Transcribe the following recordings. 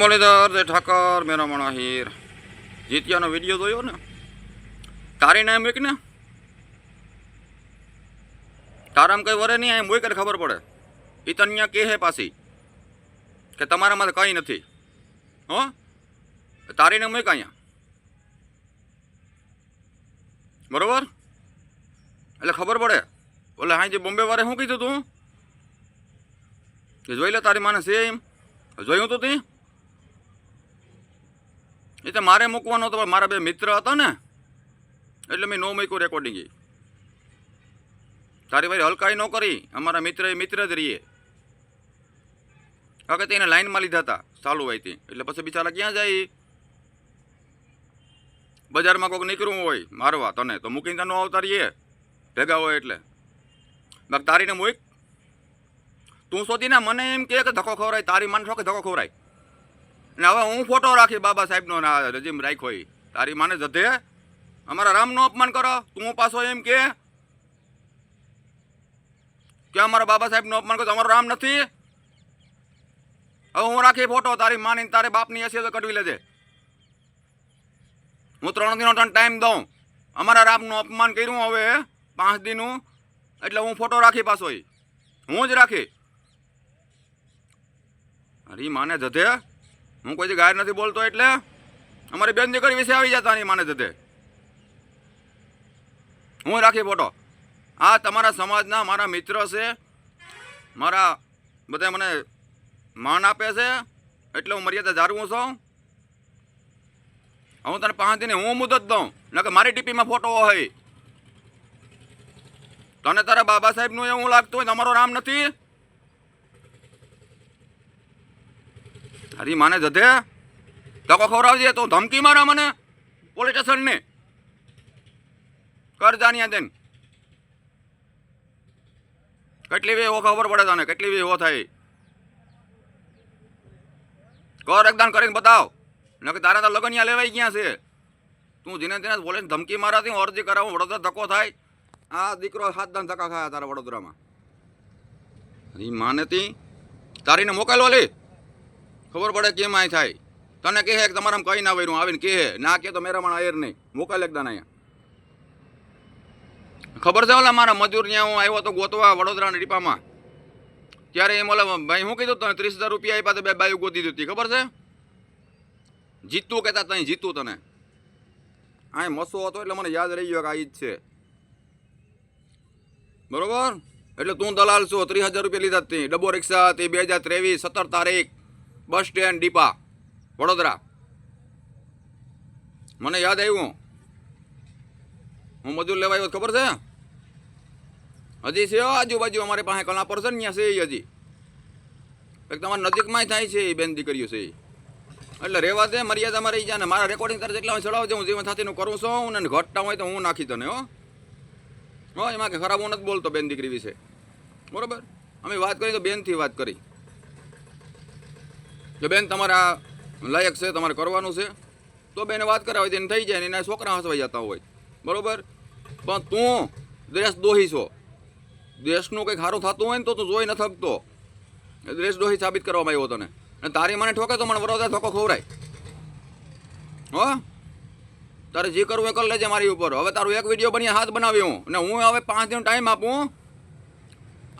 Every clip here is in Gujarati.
મુરલીધર, જય ઠાકર, મેરા મણા હીર જીત્યાનો વીડિયો જોયો ને? તારી નામ એક ને? તારામ કઈ વરે નહીં એમ હોય કરે ખબર પડે? એ તને અહીંયા કે હે પાછી કે તમારામાં કંઈ નથી. હો? તારી નામ મૂક અહીંયા. બરોબર? એટલે ખબર પડે. ઓલે હા જે બોમ્બે વારે શું કીધું તું? જોઈ લે તારી માને એમ જોયું તું તે? એ તો મારે મૂકવાનો હતો મારા બે મિત્ર હતા ને, એટલે મેં નો મૂક્યું રેકોર્ડિંગ એ. તારી ભાઈ હલકાઈ ન કરી, અમારા મિત્ર એ મિત્ર જ રહીએ કે તેને લાઈનમાં લીધા હતા, ચાલુ હોય તે. એટલે પછી બિચારા ક્યાં જાય બજારમાં કોઈક નીકળવું હોય, મારવા તને, તો મૂકીને તને આવતા રહીએ ભેગા હોય એટલે. બાકી તારીને મૂક. તું શોધીને મને એમ કે ધક્કો ખવરાય તારી માનશો કે ધક્કો ખવરાય અને હવે હું ફોટો રાખી બાબા સાહેબનો ના રજીમ રાખ્યો. તારી માને જધે? અમારા રામનું અપમાન કરો. તું પાછો એમ કે? કે અમારા બાબા સાહેબનું અપમાન કરો તમારો રામ નથી? હવે હું રાખી ફોટો તારી માની તારે બાપની હશે તો કઢવી લેજે. હું ત્રણ દિનો ત્રણ ટાઈમ દઉં. અમારા રામનું અપમાન કર્યું હવે, પાંચ દિનનું એટલે હું ફોટો રાખી પાછો. હું જ રાખી. અરે માને જધે? હું કોઈ ગાયર નથી બોલતો એટલે અમારી બેન દીકરી વિશે આવી જતા નહીં, માને જતે હું રાખી ફોટો. આ તમારા સમાજના મારા મિત્ર છે. મારા બધા મને માન આપે છે. એટલે હું મર્યાદા જાળવું છું. હું તને પાંચ દિને હું મુદત દઉં. ન કે મારી ટીપીમાં ફોટો હોય. તને તારા બાબા સાહેબનું એવું લાગતું હોય તમારો રામ નથી? હરી માને જધે ધક્કો ખવડાવજે તો ધમકી મારા મને પોલીસ સ્ટેશનને. કર જાણ્યા તેન કેટલી વે એવો ખબર પડે તને? કેટલી વે એવો થાય કર એકદાન કરીને બતાવ. નકે તારા તો લગનિયા લેવાઈ ગયા છે. તું જીને તેને બોલે ધમકી મારાથી અરજી કરાવું, વડોદરા ધક્કો થાય. આ દીકરો સાત દાન ધક્કા ખાયા તારા વડોદરામાં. હરી માને તી તારીને મોકલવા લે. ખબર પડે કેમ આય થાય? તને કહે કે તમારામાં કઈ ના વર્યું. આવીને કહે, ના, કે તો મેરામાં આયર નહીં. મોકલ લેખદાન અહીંયા. ખબર છે ઓલા મારા મજૂર ત્યાં હું આવ્યો તો ગોતવા વડોદરાના ડીપામાં. ત્યારે એમ ઓલા ભાઈ, હું કીધું તને ત્રીસ હજાર રૂપિયા આપ્યા તો બે બાયું ગોતી દીધી. ખબર છે? જીતતું કહેતા તઈ જીતું તને. આ મસો હતો એટલે મને યાદ રહી ગયો કે આ જ છે. બરોબર? એટલે તું દલાલ છો. ત્રીસ હજાર રૂપિયા લીધા તે ડબો રિક્ષા તે બે હજાર ત્રેવીસ, સત્તર તારીખ. Bus stand depot, Vadodara. મને યાદ આવ્યું. હું મજૂર લેવા આવ્યો ખબર છે? હજી છે, આજુબાજુ અમારી પાસે કલા છે ત્યાં છે હજી. એક તમારા નજીકમાં થાય છે એ બેન દીકરીઓ છે એટલે રહેવા દે મર્યાદામાં રહી જાય મારા રેકોર્ડિંગ તારે જેટલા હોય ચડાવજે, હું જીવન સાથીનું કરું છું ને ઘટતા હોય તો હું નાખી તને, હો. હો, એમાં કે ખરાબ હું નથી બોલતો બેન દીકરી વિશે. બરોબર? અમે વાત કરી તો બેનથી વાત કરી. કે બેન, તમારા લાયક છે, તમારે કરવાનું છે. તો બેને વાત કરાવી તેને થઈ જાય ને એના છોકરા હસવાઈ જતા હોય. બરાબર? પણ તું દેશ દોહી છો. દેશનું કંઈક સારું થતું હોય ને તો તું જોઈ ન થકતો. દેશ દોહી સાબિત કરવામાં આવ્યો તને. અને તારી મને ઠોકે તો મને વરોદા ધોકો ખવરાય હો? તારે જે કરવું એ કરી લેજે મારી ઉપર. હવે તારું એક વીડિયો બની, હાથ બનાવ્યું હું. અને હું હવે પાંચ દિન ટાઈમ આપું.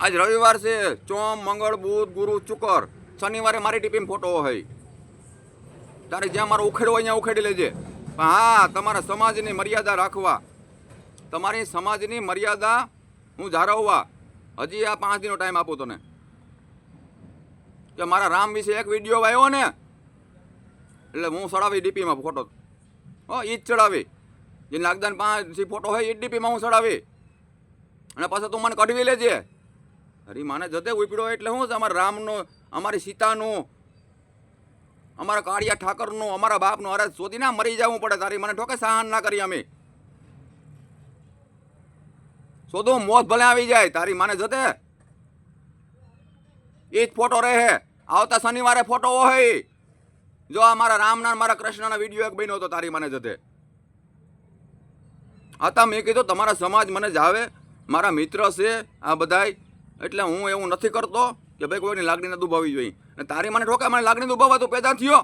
આજ રવિવાર છે. ચોમ, મંગળ, બુધ, ગુરુ, શુક્ર. શનિવારે મારી ટીપીમાં ફોટો હોય. તારે જ્યાં મારો ઉખેડવો હોય ત્યાં ઉખેડી લેજે. હા, તમારા સમાજની મર્યાદા રાખવા. તમારી સમાજની મર્યાદા હું જાળવવા. હજી આ પાંચ દિનનો ટાઈમ આપું તને. કે મારા રામ વિશે એક વીડિયો આવ્યો ને, એટલે હું ચડાવી ડીપીમાં ફોટો. હો એ જ ચડાવી. જે નાગદાન પાંચ ફોટો હોય એ ડીપીમાં હું ચડાવી. અને પાછા તું મને કઢવી લેજે. અરે માને જતે ઉપડ્યો એટલે શું તમારા રામનો અમારી સીતાનું, અમારા કાળિયા ઠાકરનું, અમારા બાપનું અરે શોધીને મરી જવું પડે તારી. મને ઠોકે સહન ના કરી અમે. શોધો, મોત ભલે આવી જાય, તારી માને જતે. એ જ ફોટો રહે. આવતા શનિવારે ફોટો હોય. જો આ મારા રામના ને મારા કૃષ્ણના વીડિયો એક બન્યો હતો તારી મને જતે. હતા મેં કીધું, તમારા સમાજ મને જાવે મારા મિત્ર છે આ બધાય. એટલે હું એવું નથી કરતો. કે ભાઈ કોઈની લાગણીને દુભાવી જોઈએ. અને તારી મને ઠોકા મને લાગણી દુભાવવા તું પેદા થયો.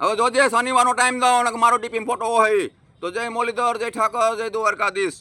હવે જોજે શનિવારનો ટાઈમ દો અને મારો ડીપી ફોટો હોય, તો જય મોલીધર, જય ઠાકર, જય દ્વારકાધીશ.